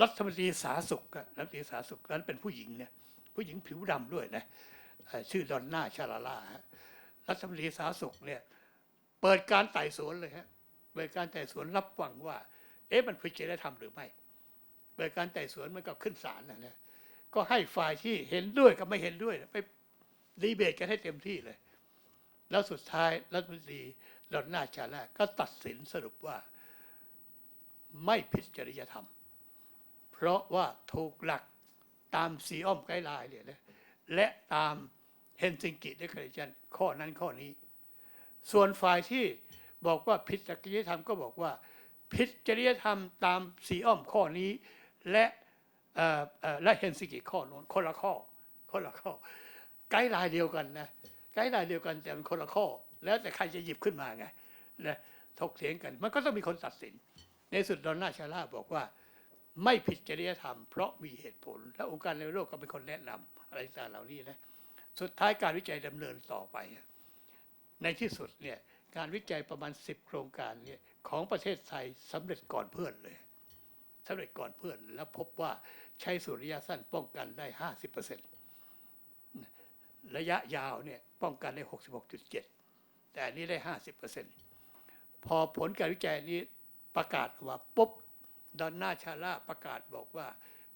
รัฐมนตรีสาธารณสุขรัฐมนตรีสาธารณสุขนั้นเป็นผู้หญิงเนี่ยผู้หญิงผิวดำด้วยนะชื่อดอนน่าชาลาล่ารัฐมนตรีสาธารณสุขเนี่ยเปิดการไต่สวนเลยฮะเปิดการไต่สวนรับฟังว่า เอ๊ะมันผิดจริยธรรมหรือไม่เปิดการไต่สวนมันก็ขึ้นศาลนะนะก็ให้ฝ่ายที่เห็นด้วยกับไม่เห็นด้วยไปดีเบตกันให้เต็มที่เลย แล้วสุดท้ายรัฐมนตรีดอนน่าชาลาก็ตัดสินสรุปว่า ไม่ผิดจริยธรรม เพราะว่าถูกหลักตามสีอ้อมไกด์ไลน์เนี่ยนะและตามเฮนซิงกิเดค a เ a ชันข้อนั้นข้อนี้ ส่วนฝ่ายที่บอกว่าผิดจริยธรรมก็บอกว่าผิดจริยธรรมตามสีอ้อมข้อนี้ และและเฮนซิงกิข้อโน้นคนละข้อคนละข้อ ไกด์ไลน์เดียวกันนะไกด์ไลน์เดียวกันแต่มันคนละข้อ แล้วแต่ใครจะหยิบขึ้นมาไงนะถกเถียงกัน มันก็ต้องมีคนตัดสิน ในสุดดอนน่าชาลาบอกว่า ไม่ผิดจริยธรรม เพราะมีเหตุผล และองค์การในโลกก็เป็นคนแนะนำอะไรต่างเหล่านี้นะสุดท้ายการวิจัยดำเนินต่อไป ในที่สุดเนี่ยการวิจัยประมาณ 10 โครงการเนี่ยของประเทศไทยสำเร็จก่อนเพื่อนเลยสำเร็จก่อนเพื่อน แล้วพบว่าใช้สุริยะสั้นป้องกันได้ 50%ระยะยาวเนี่ยป้องกันได้ 66.7 แต่อันนี้ได้ 50%พอผลการวิจัยนี้ประกาศออกมาปุ๊บ ดอนนาชาล่าประกาศบอกว่า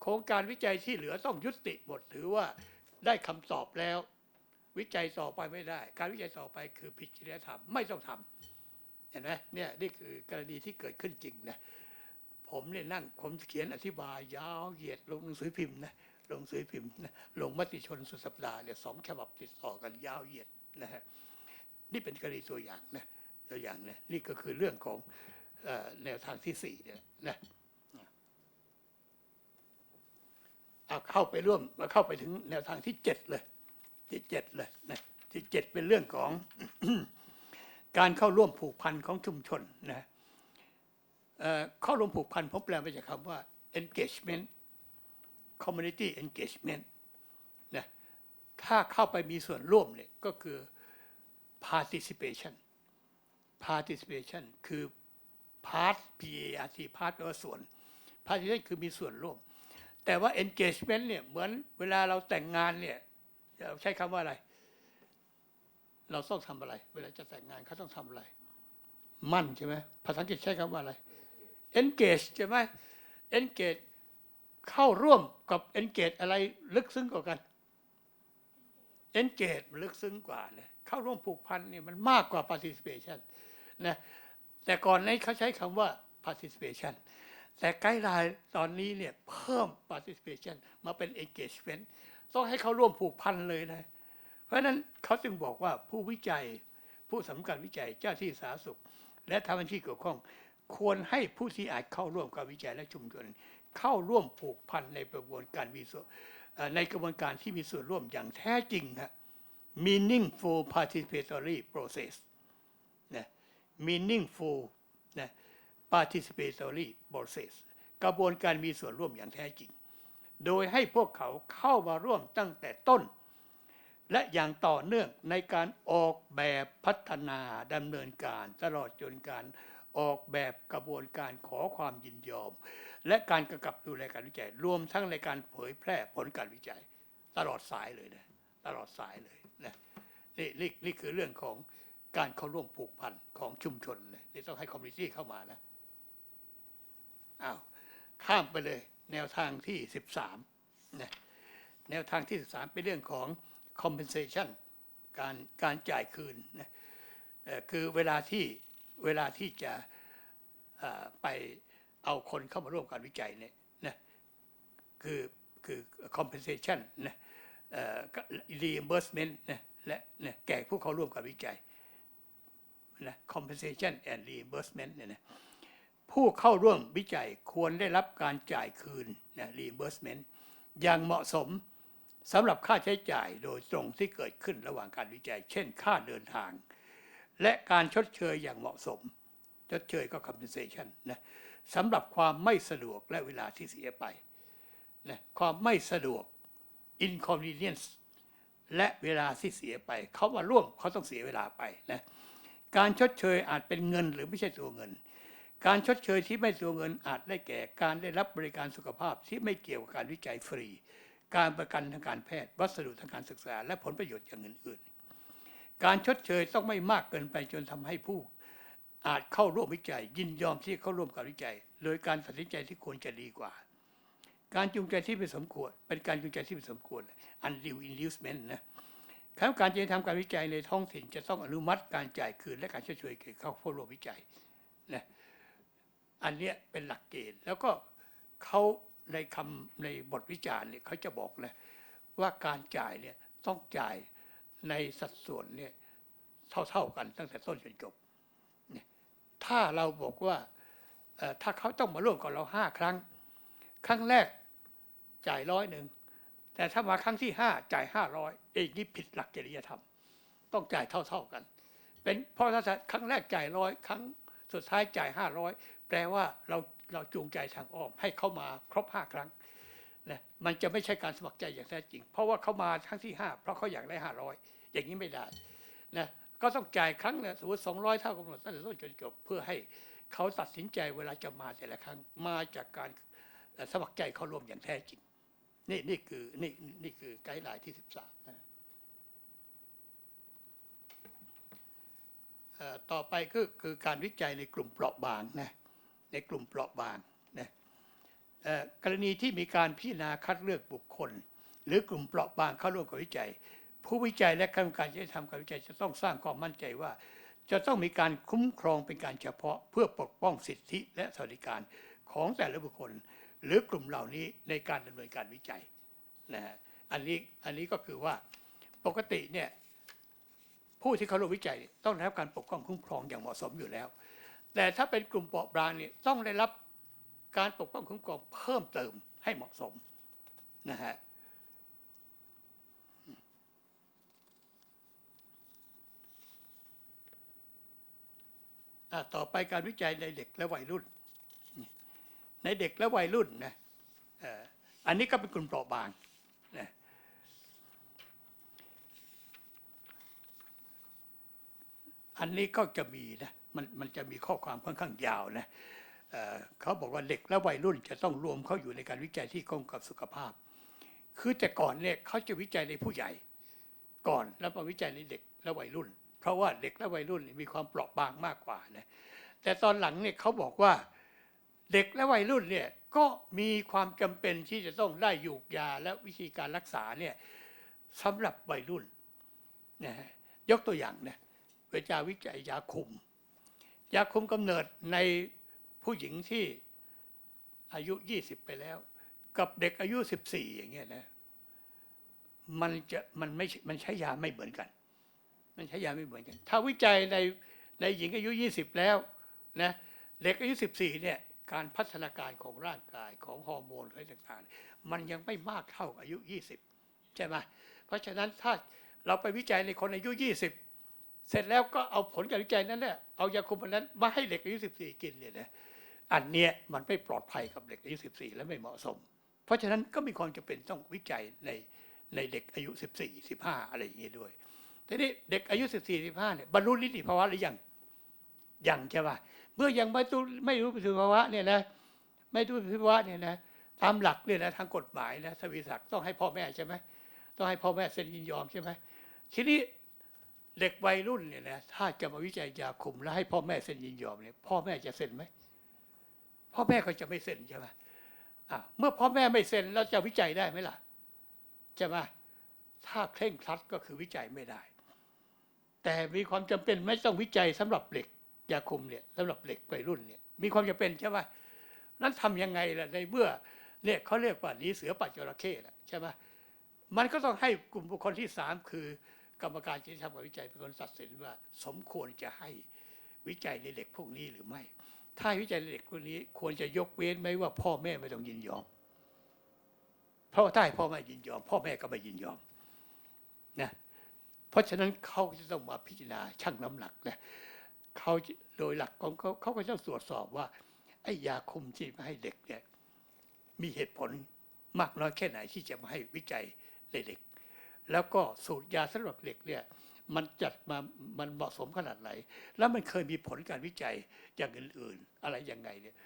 โครงการวิจัยที่เหลือต้องยุติหมดถือว่าได้คำตอบแล้ว วิจัยต่อไปไม่ได้ การวิจัยต่อไปคือผิดจริยธรรมไม่ต้องทำเห็นไหมเนี่ยนี่คือกรณีที่เกิดขึ้นจริงนะผมเนี่ยนั่งผมเขียนอธิบายยาวเหยียดลงหนังสือพิมพ์นะลงหนังสือพิมพ์นะลงมติชนสุดสัปดาห์เนี่ยสองฉบับติดต่อกันยาวเหยียดนะฮะนี่เป็นกรณีตัวอย่างนะตัวอย่างนะนี่ก็คือเรื่องของออแนวทางที่สี่เนี่ยนะ เอาเข้าไปร่วมมาเข้าไปถึงแนวทางที่เจ็ดเลย ที่เจ็ดเลยนะที่เจ็ดเป็นเรื่องของการเข้าร่วมผูกพันของชุมชนนะเอ่อเข้าร่วมผูกพันผมแปลมาจากคำว่า engagement community engagement นะถ้าเข้าไปมีส่วนร่วมเนี่ยก็คือ participation participation คือ part p a r t part แปลว่าส่วน participation คือมีส่วนร่วม แต่ว่า engagement เนี่ยเหมือนเวลาเราแต่งงานเนี่ยเราใช้คำว่าอะไร เราต้องทำอะไร เวลาจะแต่งงานเขาต้องทำอะไร มั่นใช่ไหมภาษาอังกฤษใช้คำว่าอะไร engage ใช่ไหม engage เข้าร่วมกับ engage อะไรลึกซึ้งกว่ากัน engage มันลึกซึ้งกว่าเลยเข้าร่วมผูกพันเนี่ยมันมากกว่า participation นะแต่ก่อนนี้เขาใช้คำว่า participation แต่ไกด์ไลน์ตอนนี้เนี่ยเพิ่ม participation มาเป็น engagement ต้องให้เขาร่วมผูกพันเลยนะ เพราะนั้นเขาจึงบอกว่าผู้วิจัยผู้สำคัญวิจัยเจ้าที่สาธารณสุข และทำหน้าที่เกี่ยวข้อง ควรให้ผู้ที่อาจเข้าร่วมการวิจัยและชุมชน เข้าร่วมผูกพันในกระบวนการมีส่วนในกระบวนการที่มีส่วนร่วมอย่างแท้จริงฮะ meaningful participatory process นะ meaningful นะ participatory process กระบวนการมีส่วนร่วมอย่างแท้จริง โดยให้พวกเขาเข้ามาร่วมตั้งแต่ต้น และอย่างต่อเนื่องในการออกแบบพัฒนาดำเนินการตลอดจนการออกแบบกระบวนการขอความยินยอม และการกำกับดูแลการวิจัย รวมทั้งในการเผยแพร่ผลการวิจัย ตลอดสายเลยนะตลอดสายเลยนะนี่นี่นี่คือเรื่องของการเข้าร่วมผูกพันของชุมชนเลยนี่ต้องให้คอมมิชชั่นเข้ามานะ อ้าวข้ามไปเลย แนวทางที่สิบสามนะแนวทางที่สิบสามเป็นเรื่องของ compensation การการจ่ายคืนนะคือเวลาที่เวลาที่จะไปเอาคนเข้ามาร่วมการวิจัยเนี่ยนะคือคือ compensation นะเอ่อก็ reimbursement นะและนะแก่ผู้เข้าร่วมการวิจัยนะ compensation and reimbursement เนี่ยนะ ผู้เข้าร่วมวิจัยควรได้รับการจ่ายคืนนะ reimbursement อย่างเหมาะสมสำหรับค่าใช้จ่ายโดยตรงที่เกิดขึ้นระหว่างการวิจัย เช่น ค่าเดินทาง และการชดเชยอย่างเหมาะสม ชดเชยก็ compensation นะสำหรับความไม่สะดวกและเวลาที่เสียไปนะความไม่สะดวก inconvenience และเวลาที่เสียไป เขามาร่วมเขาต้องเสียเวลาไปนะการชดเชยอาจเป็นเงินหรือไม่ใช่ตัวเงิน การชดเชยที่ไม่ตัวเงินอาจได้แก่ การได้รับบริการสุขภาพที่ไม่เกี่ยวกับการวิจัยฟรี การประกันทางการแพทย์ วัสดุทางการศึกษา และผลประโยชน์อย่างอื่นๆ การชดเชยต้องไม่มากเกินไปจนทำให้ผู้อาจเข้าร่วมวิจัย ยินยอมที่เข้าร่วมกับวิจัย โดยการตัดสินใจที่ควรจะดีกว่า การจูงใจที่เป็นสมควร เป็นการจูงใจที่เป็นสมควร undue inducement นะคณะกรรมการจะทำการวิจัยในท้องถิ่นจะต้องอนุมัติการจ่ายคืนและการชดเชยแก่เข้าเข้าร่วมวิจัยนะ อันเนี้ยเป็นหลักเกณฑ์ แล้วก็เขาในคำในบทวิจารณ์เนี่ยเขาจะบอกนะว่าการจ่ายเนี่ยต้องจ่ายในสัดส่วนเนี่ยเท่าๆกันตั้งแต่ต้นจนจบ ถ้าเราบอกว่าถ้าเขาต้องมาร่วมกับเราห้าครั้ง ครั้งแรกจ่ายร้อยหนึ่งแต่ถ้ามาครั้งที่ห้าจ่ายห้าร้อยเองนี่ผิดหลักจริยธรรม ต้องจ่ายเท่าๆกัน เป็นเพราะถ้าครั้งแรกจ่ายร้อยครั้งสุดท้ายจ่ายห้าร้อย แปลว่าเราเราจูงใจทางอ้อมให้เข้ามาครบห้าครั้งนะมันจะไม่ใช่การสมัครใจอย่างแท้จริง เพราะว่าเขามาครั้งที่ห้าเพราะเขาอยากได้ห้าร้อยอย่างนี้ไม่ได้นะก็ต้องจ่ายครั้งละสมมติสองร้อยเท่ากับหมดตั้งแต่ต้นจนจบเพื่อให้เขาตัดสินใจเวลาจะมาแต่ละครั้งมาจากการสมัครใจเข้าร่วมอย่างแท้จริง นี่นี่คือนี่นี่คือไกด์ไลน์ที่สิบสามต่อไปก็คือการวิจัยในกลุ่มเปราะบางนะ ในกลุ่มเปราะบางนะเอ่อกรณีที่มีการพิจารณาคัดเลือกบุคคล หรือกลุ่มเปราะบางเข้าร่วมกับวิจัย ผู้วิจัยและคณะกรรมการที่จะทำการวิจัยจะต้องสร้างความมั่นใจว่า จะต้องมีการคุ้มครองเป็นการเฉพาะ เพื่อปกป้องสิทธิและสวัสดิการของแต่ละบุคคล หรือกลุ่มเหล่านี้ในการดำเนินการวิจัยนะฮะอันนี้อันนี้ก็คือว่าปกติเนี่ยผู้ที่เขาร่วมวิจัยต้องได้รับการปกป้องคุ้มครองอย่างเหมาะสมอยู่แล้ว แต่ถ้าเป็นกลุ่มเปราะบางเนี่ยต้องได้รับการปกป้องคุ้มครองเพิ่มเติมให้เหมาะสมนะฮะต่อไปการวิจัยในเด็กและวัยรุ่น ในเด็กและวัยรุ่นนะอันนี้ก็เป็นกลุ่มเปราะบางนะอันนี้ก็จะมีนะ มันมันจะมีข้อความค่อนข้างยาวนะเขาบอกว่าเด็กและวัยรุ่นจะต้องรวมเข้าอยู่ในการวิจัยที่ก้องกับสุขภาพ คือแต่ก่อนเนี่ยเขาจะวิจัยในผู้ใหญ่ก่อนแล้วมาวิจัยในเด็กและวัยรุ่น เพราะว่าเด็กและวัยรุ่นมีความเปราะบางมากกว่านะแต่ตอนหลังเนี่ยเขาบอกว่าเด็กและวัยรุ่นเนี่ยก็มีความจำเป็นที่จะต้องได้ยูกยาและวิธีการรักษาเนี่ยสำหรับวัยรุ่นนะฮะยกตัวอย่างนะเวลาวิจัยยาคุม ยาคุมกำเนิดในผู้หญิงที่อายุ 20 ไปแล้ว กับเด็กอายุ 14 อย่างเงี้ยนะมันจะมันไม่มันใช้ยาไม่เหมือนกัน มันใช้ยาไม่เหมือนกัน ถ้าวิจัยในในหญิงอายุ 20 แล้วนะเด็กอายุ 14 เนี่ยการพัฒนาการของร่างกายของฮอร์โมนอะไรต่างๆ มันยังไม่มากเท่าอายุ 20 ใช่ไหมเพราะฉะนั้นถ้าเราไปวิจัยในคนอายุ 20 เสร็จแล้วก็เอาผลการวิจัยนั้นเนี่ยเอายาคุมอันนั้นมาให้เด็กอายุ14 กินเนี่ยนะอันเนี้ยมันไม่ปลอดภัยกับเด็กอายุ14 และไม่เหมาะสม เพราะฉะนั้นก็มีความจำเป็นต้องวิจัยในในเด็กอายุ 14 15 อะไรอย่างเงี้ยด้วยทีนี้เด็กอายุ 14 15เนี่ยบรรลุนิติภาวะหรือยังยังใช่ป่ะเมื่อยังไม่รู้ไม่รู้นิติภาวะเนี่ยนะไม่รู้นิติภาวะเนี่ยนะตามหลักเนี่ยนะทางกฎหมายนะทวีศักดิ์ต้องให้พ่อแม่ใช่ไหมต้องให้พ่อแม่เซ็นยินยอมใช่ไหมทีนี้ เด็กวัยรุ่นเนี่ยนะถ้าจะมาวิจัยยาคุมแล้วให้พ่อแม่เซ็นยินยอมเนี่ยพ่อแม่จะเซ็นไหมพ่อแม่ก็จะไม่เซ็นใช่ไหมอะเมื่อพ่อแม่ไม่เซ็นแล้วจะวิจัยได้ไหมล่ะใช่ไหมถ้าเคร่งครัดก็คือวิจัยไม่ได้ แต่มีความจำเป็นไม่ต้องวิจัยสำหรับเด็กยาคุมเนี่ยสำหรับเด็กวัยรุ่นเนี่ยมีความจำเป็นใช่ไหมนั้นทำยังไงล่ะในเมื่อเนี่ยเขาเรียกว่านี้เสือปัจจระเข้แหละใช่ไหมมันก็ต้องให้กลุ่มบุคคลที่สามคือ กรรมการที่ทำการวิจัยเป็นคนตัดสินว่า สมควรจะให้วิจัยในเด็กพวกนี้หรือไม่ ถ้าวิจัยในเด็กพวกนี้ควรจะยกเว้นไหมว่าพ่อแม่ไม่ต้องยินยอม เพราะถ้าพ่อแม่ยินยอม พ่อแม่ก็ไม่ยินยอมนะเพราะฉะนั้นเขาจะต้องมาพิจารณาชั่งน้ำหนักนะเขาโดยหลักของเขาเขาก็ต้องตรวจสอบว่าไอ้ยาคุมที่มาให้เด็กเนี่ยมีเหตุผลมากน้อยแค่ไหนที่จะมาให้วิจัยในเด็ก แล้วก็สูตรยาสำหรับเด็กเนี่ยมันจัดมามันเหมาะสมขนาดไหน แล้วมันเคยมีผลการวิจัยอย่างอื่น ๆ อะไรยังไงเนี่ย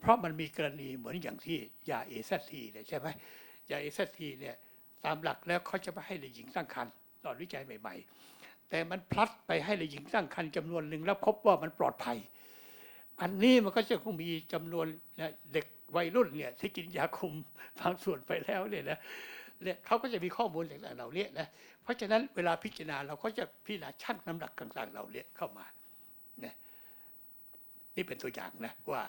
เพราะมันมีกรณีเหมือนอย่างที่ยาเอซทีเนี่ยใช่ไหมยาเอซทีเนี่ยตามหลักแล้วเขาจะไม่ให้ในหญิงตั้งครรภ์ตอนวิจัยใหม่ ๆ แต่มันพลัดไปให้ในหญิงตั้งครรภ์จำนวนหนึ่งแล้วพบว่ามันปลอดภัย อันนี้มันก็จะคงมีจำนวนเด็กวัยรุ่นเนี่ยที่กินยาคุมบางส่วนไปแล้วเนี่ยนะ เนี่ยเขาก็จะมีข้อมูลต่างๆเหล่านี้นะเพราะฉะนั้นเวลาพิจารณาเราก็จะพิจารณาชั่งน้ำหนักต่างๆเหล่านี้เข้ามาเนี่ยนี่เป็นตัวอย่างนะว่า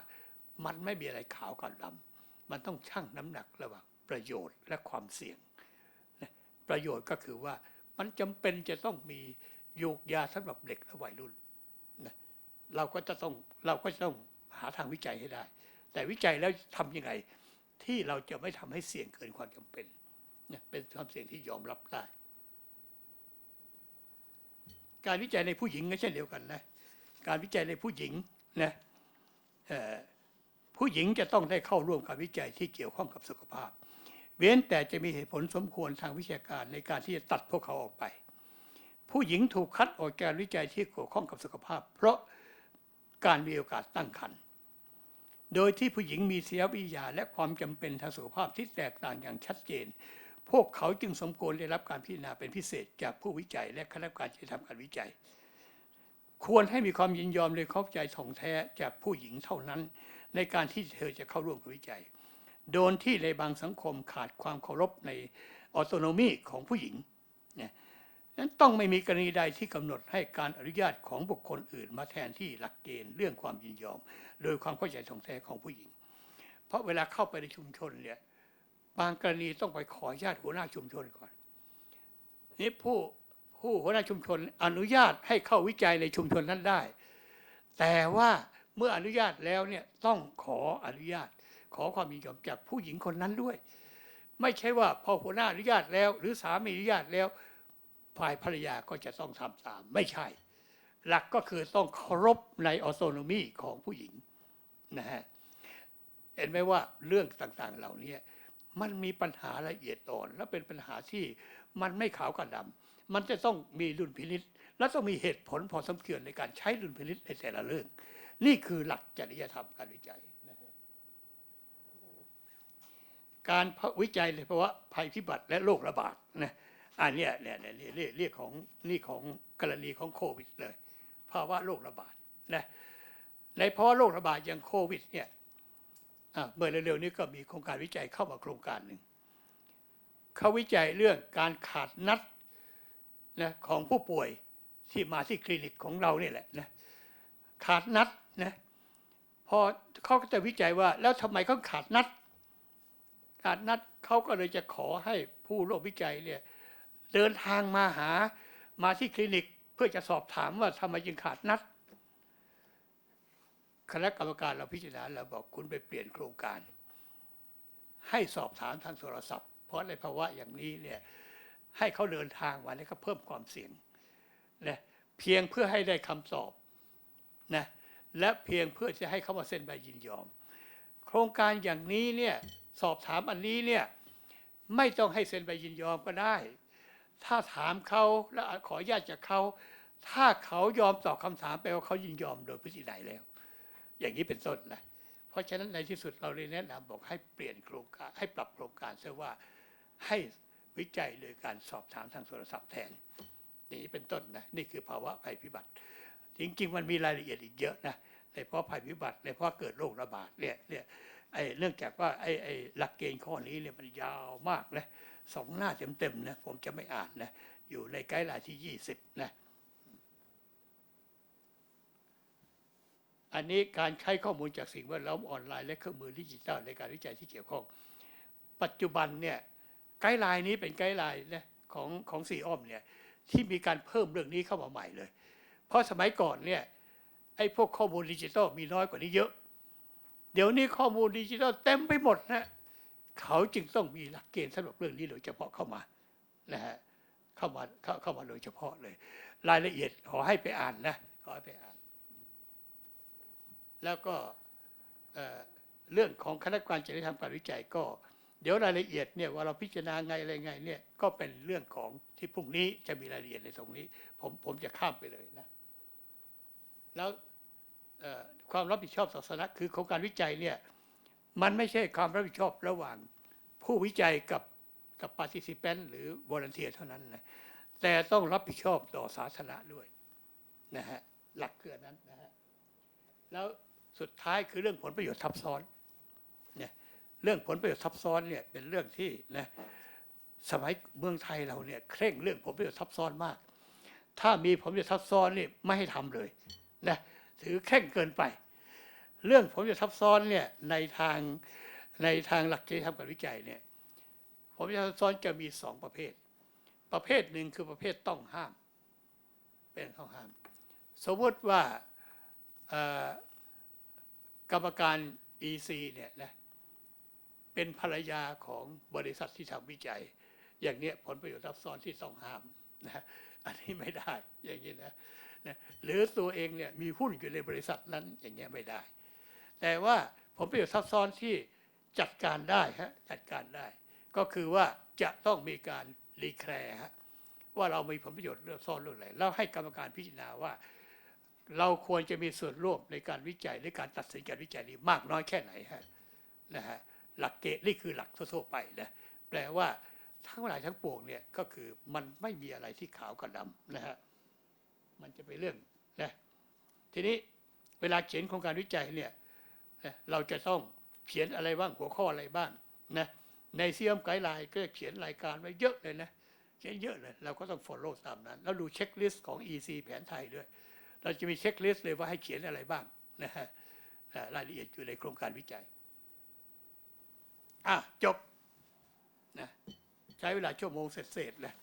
มันไม่มีอะไรขาวกับดำมันต้องชั่งน้ำหนักระหว่างประโยชน์และความเสี่ยงนะประโยชน์ก็คือว่ามันจำเป็นจะต้องมียูกยาสำหรับเด็กและวัยรุ่นเราก็จะต้องเราก็จะต้องหาทางวิจัยให้ได้ แต่วิจัยแล้วทำยังไงที่เราจะไม่ทำให้เสี่ยงเกินความจำเป็น เนี่ยเป็นความเสี่ยงที่ยอมรับได้ การวิจัยในผู้หญิงก็เช่นเดียวกันนะการวิจัยในผู้หญิงนะผู้หญิงจะต้องได้เข้าร่วมการวิจัยที่เกี่ยวข้องกับสุขภาพ เว้นแต่จะมีเหตุผลสมควรทางวิชาการในการที่จะตัดพวกเขาออกไป ผู้หญิงถูกคัดออกจากการวิจัยที่เกี่ยวข้องกับสุขภาพ เพราะการมีโอกาสตั้งครรภ์โดยที่ผู้หญิงมีเสียวิยาและความจำเป็นทางสุขภาพที่แตกต่างอย่างชัดเจน พวกเขาจึงสมควรได้รับการพิจารณาเป็นพิเศษจากผู้วิจัย และคณะกรรมการที่ทำการวิจัย ควรให้มีความยินยอมเลยเข้าใจถ่องแท้จากผู้หญิงเท่านั้น ในการที่เธอจะเข้าร่วมกับวิจัย โดนที่ในบางสังคมขาดความเคารพในออโตโนมีของผู้หญิงเนี่ยนั้นต้องไม่มีกรณีใดที่กำหนดให้การอนุญาตของบุคคลอื่น มาแทนที่หลักเกณฑ์เรื่องความยินยอม โดยความเข้าใจถ่องแท้ของผู้หญิง เพราะเวลาเข้าไปในชุมชนเนี่ยางกรณีต้องไปขออนุญาตหัวหน้าชุมชนก่อน นี่ผู้ผู้หัวหน้าชุมชนอนุญาตให้เข้าวิจัยในชุมชนนั้นได้ แต่ว่าเมื่ออนุญาตแล้วเนี่ยต้องขออนุญาต ขอความยินยอมจากผู้หญิงคนนั้นด้วย ไม่ใช่ว่าพอหัวหน้าอนุญาตแล้ว หรือสามีอนุญาตแล้วฝ่ายภรรยาก็จะต้องทำตาม ไม่ใช่ หลักก็คือต้องเคารพในออโตโนมีของผู้หญิงนะฮะเห็นไหมว่าเรื่องต่างๆเหล่านี้ มันมีปัญหาละเอียดอ่อน และเป็นปัญหาที่มันไม่ขาวกับดำมันจะต้องมีดุลพินิษและต้องมีเหตุผลพอสมควรในการใช้ดุลพินิษในแต่ละเรื่อง นี่คือหลักจริยธรรมการวิจัย การวิจัยในภาวะภัยพิบัติและโรคระบาดนะอันนี้เนี่ยเนี่ยเรียกของนี่ของกรณีของโควิดเลย ภาวะโรคระบาดนะในภาวะโรคระบาดอย่างโควิดเนี่ย เมื่อเร็วๆนี้ก็มีโครงการวิจัยเข้ามาโครงการหนึ่งเขาวิจัยเรื่องการขาดนัดนะของผู้ป่วยที่มาที่คลินิกของเราเนี่ยแหละนะขาดนัดนะพอเขาก็จะวิจัยว่า แล้วทำไมเขาขาดนัด ขาดนัดเขาก็เลยจะขอให้ผู้ร่วมวิจัยเนี่ยเดินทางมาหามาที่คลินิก เพื่อจะสอบถามว่าทำไมจึงขาดนัด คณะกรรมการเราพิจารณาเราบอกคุณไปเปลี่ยนโครงการ ให้สอบถามทางโทรศัพท์ เพราะในภาวะอย่างนี้เนี่ยให้เขาเดินทางมาเนี่ยก็เพิ่มความเสี่ยงนะเพียงเพื่อให้ได้คำตอบนะและเพียงเพื่อจะให้เขามาเซ็นใบยินยอม โครงการอย่างนี้เนี่ยสอบถามอันนี้เนี่ยไม่ต้องให้เซ็นใบยินยอมก็ได้ ถ้าถามเขาและขออนุญาตจากเขา ถ้าเขายอมตอบคำถามแปลว่าเขายินยอมโดยพฤติใดแล้ว อย่างนี้เป็นต้นนะเพราะฉะนั้นในที่สุดเราเลยแนะนำบอกให้เปลี่ยนโครงการให้ปรับโครงการเสียว่าให้วิจัยโดยการสอบถามทางโทรศัพท์แทนอย่างนี้เป็นต้นนะนี่คือภาวะภัยพิบัติ จริงๆ มันมีรายละเอียดอีกเยอะนะในเพราะภัยพิบัติในเพราะเกิดโรคระบาดเนี่ยเนี่ยไอ้เนื่องจากว่าไอ้ไอ้หลักเกณฑ์ข้อนี้เนี่ยมันยาวมากนะสองหน้าเต็มๆนะผมจะไม่อ่านนะอยู่ในไกด์ไลน์ที่ยี่สิบนะ อันนี้การใช้ข้อมูลจากสิ่งแวดล้อมออนไลน์และเครื่องมือดิจิทัลในการวิจัยที่เกี่ยวข้อง ปัจจุบันเนี่ยไกด์ไลน์นี้เป็นไกด์ไลน์นะของของซีอ้อมเนี่ยที่มีการเพิ่มเรื่องนี้เข้ามาใหม่เลย เพราะสมัยก่อนเนี่ยไอ้พวกข้อมูลดิจิทัลมีน้อยกว่านี้เยอะ เดี๋ยวนี้ข้อมูลดิจิทัลเต็มไปหมดนะเขาจึงต้องมีหลักเกณฑ์สำหรับเรื่องนี้โดยเฉพาะเข้ามานะฮะเข้ามาเข้าเข้ามาโดยเฉพาะเลย รายละเอียดขอให้ไปอ่านนะขอให้ไปอ่าน แล้วก็เเรื่องของคณะกรรมการจริยธรรมการวิจัยก็ เดี๋ยวรายละเอียดเนี่ยว่าเราพิจารณาไงอะไรไงเนี่ยก็เป็นเรื่องของที่พรุ่งนี้จะมีรายละเอียดในตรงนี้ ผมผมจะข้ามไปเลยนะ แล้วความรับผิดชอบศาสนาคือโครงการวิจัยเนี่ยมันไม่ใช่ความรับผิดชอบระหว่างผู้วิจัยกับกับ participant หรือ volunteer เท่านั้นนะแต่ต้องรับผิดชอบต่อสาธารณะด้วยนะฮะหลักคือนั้นนะฮะแล้ว สุดท้ายคือเรื่องผลประโยชน์ทับซ้อนเนี่ยเรื่องผลประโยชน์ทับซ้อนเนี่ยเป็นเรื่องที่นะสมัยเมืองไทยเราเนี่ยเคร่งเรื่องผลประโยชน์ทับซ้อนมาก ถ้ามีผลประโยชน์ทับซ้อนนี่ไม่ให้ทำเลยนะถือเคร่งเกินไป เรื่องผลประโยชน์ทับซ้อนเนี่ยในทางในทางหลักจริยธรรมการวิจัยเนี่ยผลประโยชน์ทับซ้อนจะมีสองประเภท ประเภทหนึ่งคือประเภทต้องห้าม เป็นต้องห้าม สมมติว่า กรรมการ EC เนี่ยนะเป็นภรรยาของบริษัทที่ทำวิจัย อย่างเนี้ยผลประโยชน์ทับซ้อนที่ต้องห้ามนะอันนี้ไม่ได้อย่างนี้นะนะหรือตัวเองเนี่ยมีหุ้นอยู่ในบริษัทนั้นอย่างเงี้ยไม่ได้ แต่ว่าผลประโยชน์ทับซ้อนที่จัดการได้ฮะจัดการได้ ก็คือว่าจะต้องมีการรีแคร์ฮะว่าเรามีผลประโยชน์เรื่องซ่อนเรื่องอะไรแล้วให้กรรมการพิจารณาว่า เราควรจะมีส่วนร่วมในการวิจัยหรือการตัดสินการวิจัยนี้มากน้อยแค่ไหนฮะนะฮะหลักเกณฑ์นี่คือหลักทั่วๆไปนะแปลว่าทั้งหลายทั้งปวงเนี่ยก็คือมันไม่มีอะไรที่ขาวกับดำนะฮะมันจะเป็นเรื่องนะทีนี้เวลาเขียนโครงการวิจัยเนี่ยนะเราจะต้องเขียนอะไรบ้างหัวข้ออะไรบ้างนะในเซียมไกด์ไลน์ก็จะเขียนรายการไว้เยอะเลยนะเขียนเยอะเลยเราก็ต้อง follow ตามนั้น แล้วดูเช็คลิสต์ของ EC แผนไทยด้วย เราจะมีเช็คลิสต์เลยว่าให้เขียนอะไรบ้างนะฮะรายละเอียดอยู่ในโครงการวิจัยอะจบนะใช้เวลาชั่วโมงเสร็จๆเลย